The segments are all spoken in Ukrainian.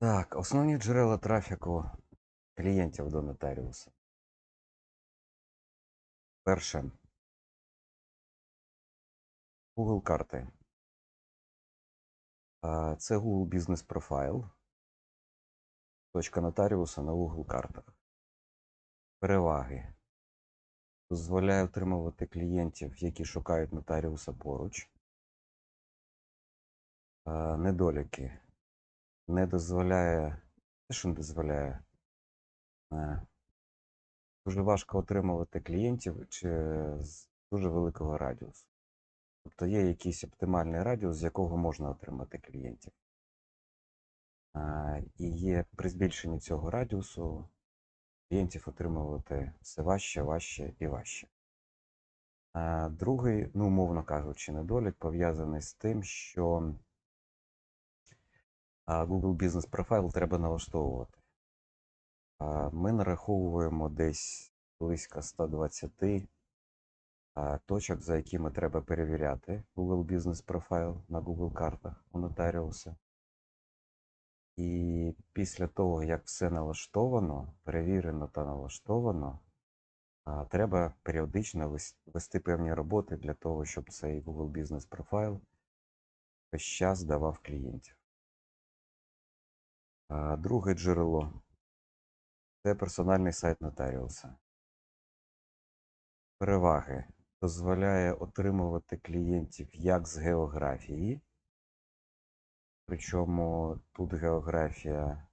Так, основні джерела трафіку клієнтів до нотаріуса. Перше. Google карти. Це Google Business Profile. Точка нотаріуса на Google картах. Переваги. Дозволяє отримувати клієнтів, які шукають нотаріуса поруч. Недоліки. Не дозволяє. Те, що не дозволяє. е, Дуже важко отримувати клієнтів чи з дуже великого радіусу. Тобто є якийсь оптимальний радіус, з якого можна отримати клієнтів. І є при збільшенні цього радіусу клієнтів отримувати все важче, важче і важче. Другий, ну, умовно кажучи, недолік пов'язаний з тим, що Google Business Profile треба налаштовувати. Ми нараховуємо десь близько 120 точок, за якими треба перевіряти Google Business Profile на Google картах у нотаріуса. І після того, як все налаштовано, перевірено та налаштовано, треба періодично вести певні роботи для того, щоб цей Google Business Profile весь час давав клієнтів. Друге джерело це персональний сайт нотаріуса. Переваги дозволяє отримувати клієнтів як з географії, причому тут географія,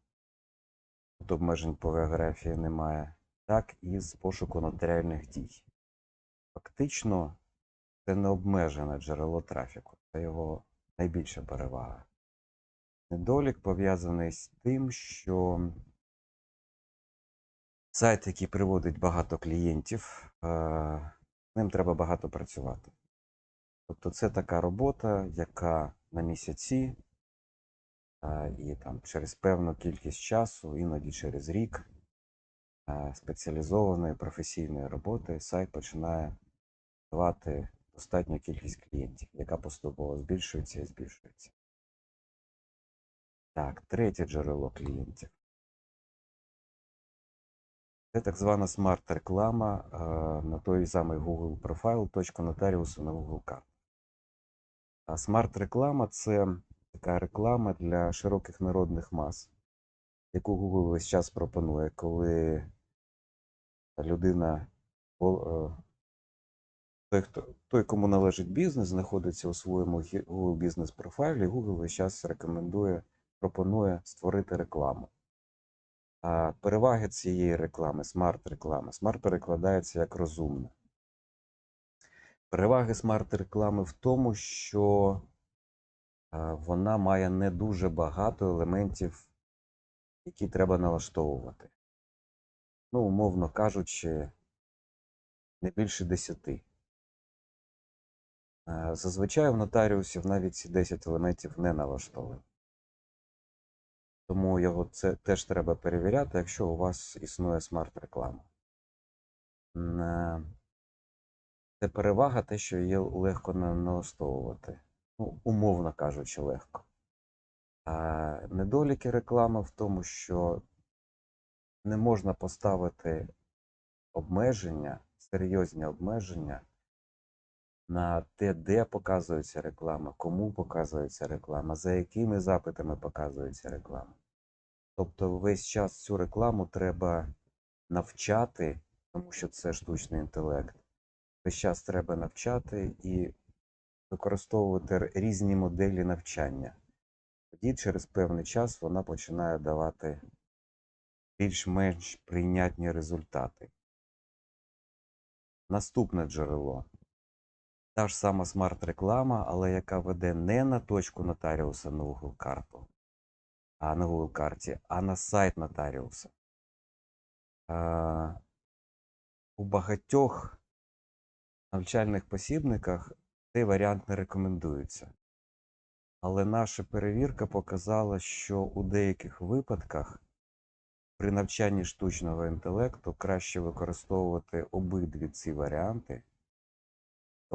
тут обмежень по географії немає, так і з пошуку нотаріальних дій. Фактично, це не обмежене джерело трафіку, це його найбільша перевага. Недолік пов'язаний з тим, що сайт, який приводить багато клієнтів, е, ним треба багато працювати. Тобто це така робота, яка на місяці і там через певну кількість часу, іноді через рік спеціалізованої професійної роботи сайт починає давати достатню кількість клієнтів, яка поступово збільшується і збільшується. Так, третє джерело клієнтів. Це так звана смарт-реклама на той самий Google точка нотаріусу на Google карт. А смарт-реклама це така реклама для широких народних мас, яку Google весь час пропонує, коли людина, е, той, хто, той, кому належить бізнес, знаходиться у своєму Google бізнес профайлі, Google весь час рекомендує, пропонує створити рекламу. А переваги цієї реклами, смарт-реклами. Смарт перекладається як розумна. Переваги смарт-реклами в тому, що вона має не дуже багато елементів, які треба налаштовувати. Ну, умовно кажучи, не більше 10. Е, Зазвичай в нотаріусів навіть ці 10 елементів не налаштовані. Тому його це теж треба перевіряти, якщо у вас існує смарт-реклама. Е, Це перевага те, що її легко на- налаштовувати. Ну, умовно кажучи, легко. А недоліки реклами в тому, що не можна поставити обмеження, серйозні обмеження на те, де показується реклама, кому показується реклама, за якими запитами показується реклама. Тобто весь час цю рекламу треба навчати, тому що це штучний інтелект. Весь час треба навчати і використовувати різні моделі навчання. Тоді через певний час вона починає давати більш-менш прийнятні результати. Наступне джерело. Та ж сама смарт-реклама, але яка веде не на точку нотаріуса на Google карту, а на Google карті, а на сайт нотаріуса. А, у багатьох навчальних посібниках цей варіант не рекомендується. Але наша перевірка показала, що у деяких випадках при навчанні штучного інтелекту краще використовувати обидві ці варіанти,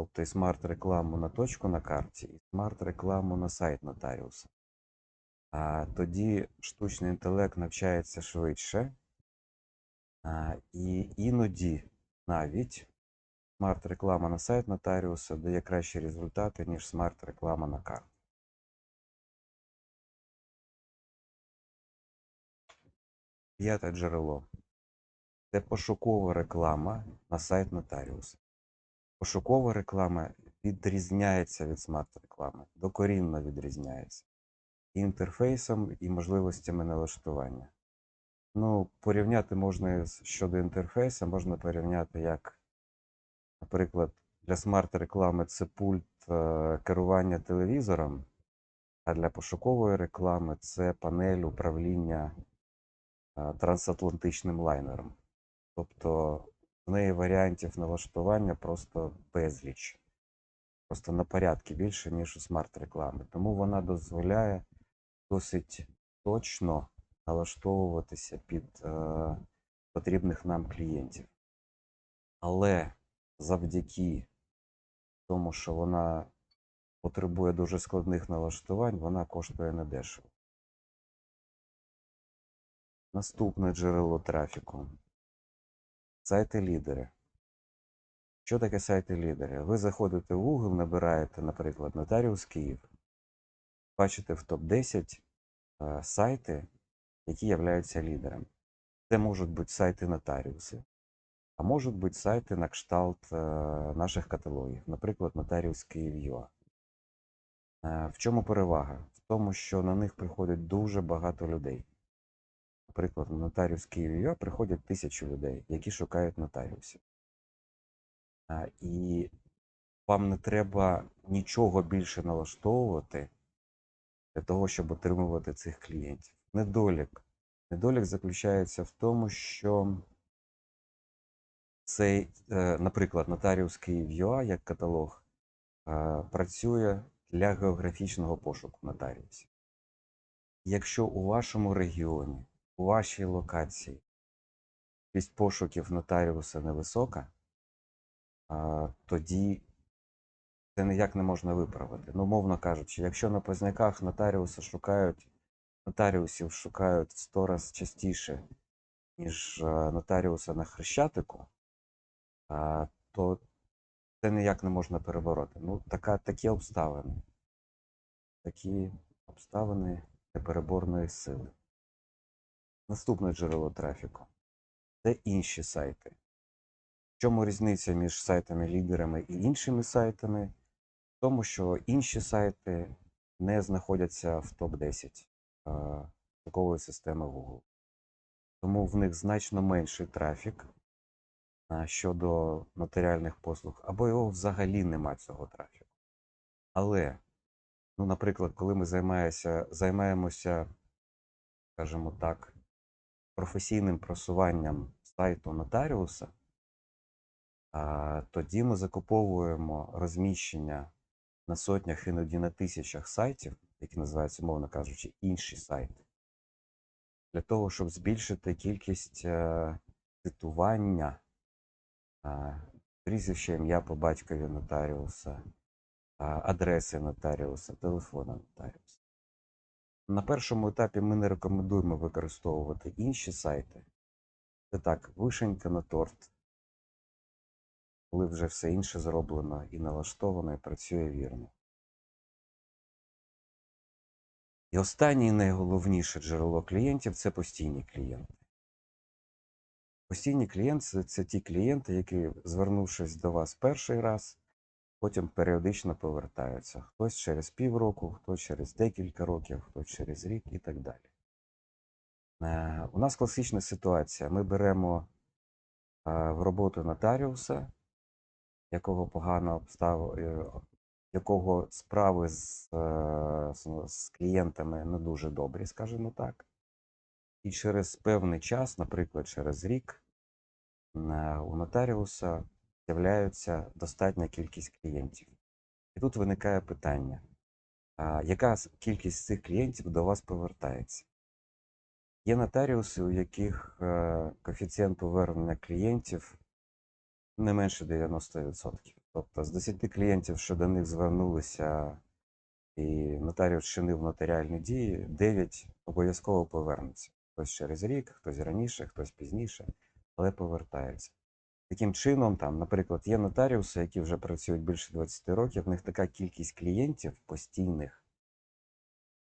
тобто смарт-рекламу на точку на карті, і смарт-рекламу на сайт нотаріуса. а, тоді штучний інтелект навчається швидше, а, і іноді навіть смарт-реклама на сайт нотаріуса дає кращі результати, ніж смарт-реклама на карту. П'яте джерело. Це пошукова реклама на сайт нотаріуса. Пошукова реклама відрізняється від смарт-реклами, докорінно відрізняється. Інтерфейсом, і можливостями налаштування. Ну, порівняти можна щодо інтерфейсу, можна порівняти як, наприклад, для смарт-реклами це пульт е, керування телевізором, а для пошукової реклами це панель управління е, трансатлантичним лайнером. Тобто в неї варіантів налаштування просто безліч. Просто на порядки більше, ніж у смарт-реклами. Тому вона дозволяє досить точно налаштовуватися під е, потрібних нам клієнтів. Але завдяки тому, що вона потребує дуже складних налаштувань, вона коштує недешево. Наступне джерело трафіку. Сайти лідери. Що таке сайти лідери? Ви заходите в Google, набираєте, наприклад, Нотаріус Київ, бачите в топ-10 е, сайти, які являються лідерами. Це можуть бути сайти нотаріуси, а можуть бути сайти на кшталт е, наших каталогів, наприклад, Нотаріус Київ.ua. Е, В чому перевага? В тому, що на них приходить дуже багато людей. Наприклад, на нотаріус Київ.ua приходять тисячі людей, які шукають нотаріусів. І вам не треба нічого більше налаштовувати для того, щоб отримувати цих клієнтів. Недолік. Недолік заключається в тому, що цей, е, наприклад, нотаріус Київ.ua як каталог е, працює для географічного пошуку нотаріусів. Якщо у вашому регіоні, у вашій локації кількість пошуків нотаріуса невисока, а, тоді це ніяк не можна виправити. Ну, мовно кажучи, якщо на позняках нотаріуса шукають, нотаріусів шукають в 100 раз частіше, ніж е, нотаріуса на Хрещатику, а, то це ніяк не можна перебороти. Ну, така, такі обставини. Такі обставини непереборної сили. Наступне джерело трафіку це інші сайти. В чому різниця між сайтами-лідерами і іншими сайтами? В тому, що інші сайти не знаходяться в топ-10 е, такової системи Google. Тому в них значно менший трафік щодо нотаріальних послуг, або його взагалі нема цього трафіку. Але, ну, наприклад, коли ми займаємося, займаємося, скажімо так, професійним просуванням сайту нотаріуса, тоді ми закуповуємо розміщення на сотнях, іноді на тисячах сайтів, які називаються, мовно кажучи, інші сайти, для того, щоб збільшити кількість е, цитування прізвища, ім'я по батькові нотаріуса, адреси нотаріуса, телефона нотаріуса. На першому етапі ми не рекомендуємо використовувати інші сайти. Це так, вишенька на торт, коли вже все інше зроблено і налаштовано, і працює вірно. І останнє і найголовніше джерело клієнтів це постійні клієнти. Постійні клієнти це, ті клієнти, які, звернувшись до вас перший раз, потім періодично повертаються. Хтось через півроку, хтось через декілька років, хтось через рік і так далі. Е, У нас класична ситуація. Ми беремо е, в роботу нотаріуса, якого погано обстав, е, якого справи з, з, клієнтами не дуже добрі, скажімо так. І через певний час, наприклад, через рік, у нотаріуса з'являється достатня кількість клієнтів. І тут виникає питання: яка кількість цих клієнтів до вас повертається? Є нотаріуси, у яких е, коефіцієнт повернення клієнтів не менше 90%. Тобто з 10 клієнтів, що до них звернулися і нотаріус чинив нотаріальні дії, 9 обов'язково повернуться. Хтось через рік, хтось раніше, хтось пізніше, але повертається. Таким чином, там, наприклад, є нотаріуси, які вже працюють більше 20 років, в них така кількість клієнтів постійних,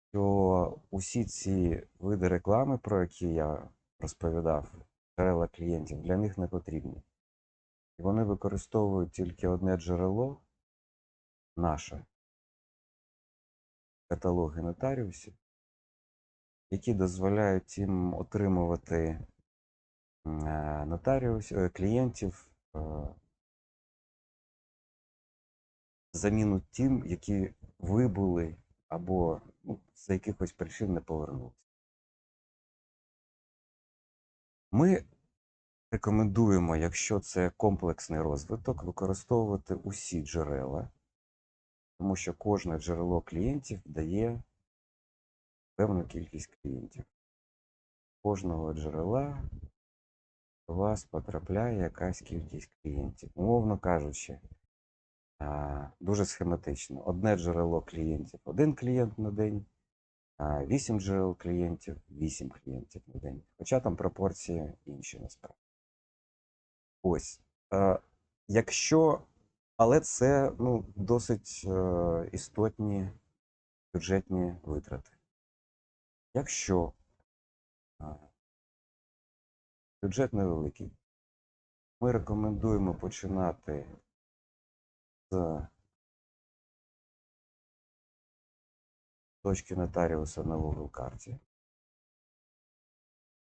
що усі ці види реклами, про які я розповідав, джерела клієнтів, для них не потрібні. І вони використовують тільки одне джерело наше каталоги нотаріусів, які дозволяють їм отримувати м, е, нотаріус, е, клієнтів е, заміну тим, які вибули або ну, з якихось причин не повернулися. Ми рекомендуємо, якщо це комплексний розвиток, використовувати усі джерела, тому що кожне джерело клієнтів дає певну кількість клієнтів. Кожного джерела у вас потрапляє якась кількість клієнтів. Умовно кажучи, дуже схематично. Одне джерело клієнтів один клієнт на день, а 8 джерел клієнтів 8 клієнтів на день. Хоча там пропорції інші насправді. Ось. Якщо, але це ну, досить е, істотні бюджетні витрати. Якщо бюджет невеликий, ми рекомендуємо починати з точки нотаріуса на Google карті.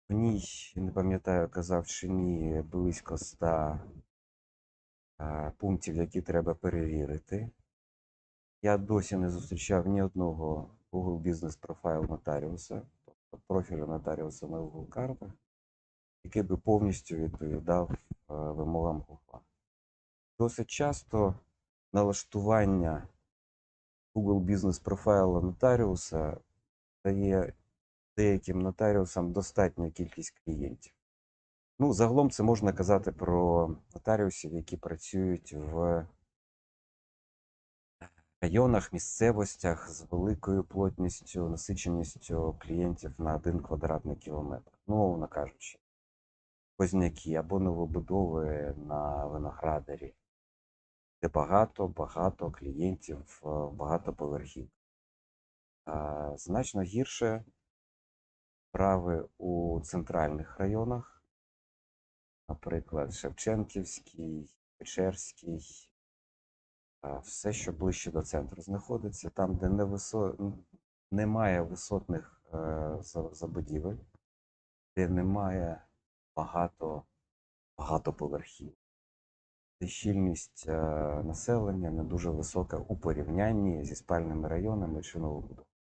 В ній, не пам'ятаю, казав чи ні, близько 100 е, пунктів, які треба перевірити. Я досі не зустрічав ні одного Google бізнес профайл нотаріуса, тобто профілю нотаріуса на Google картах, який би повністю відповідав е, вимогам ГУФа. Досить часто налаштування Google бізнес профайлу нотаріуса дає деяким нотаріусам достатню кількість клієнтів. Ну, загалом це можна казати про нотаріусів, які працюють в районах, місцевостях з великою плотністю, насиченістю клієнтів на один квадратний кілометр. Ну, мовно кажучи, позняки або новобудови на виноградарі, де багато-багато клієнтів, е, багатоповерхів. А, Значно гірше справи у центральних районах, наприклад, Шевченківський, Печерський, все, що ближче до центру знаходиться, там, де не висо... немає висотних е, забудівель, де немає багато, поверхів. Щільність е, населення не дуже висока у порівнянні зі спальними районами чи новобудовами.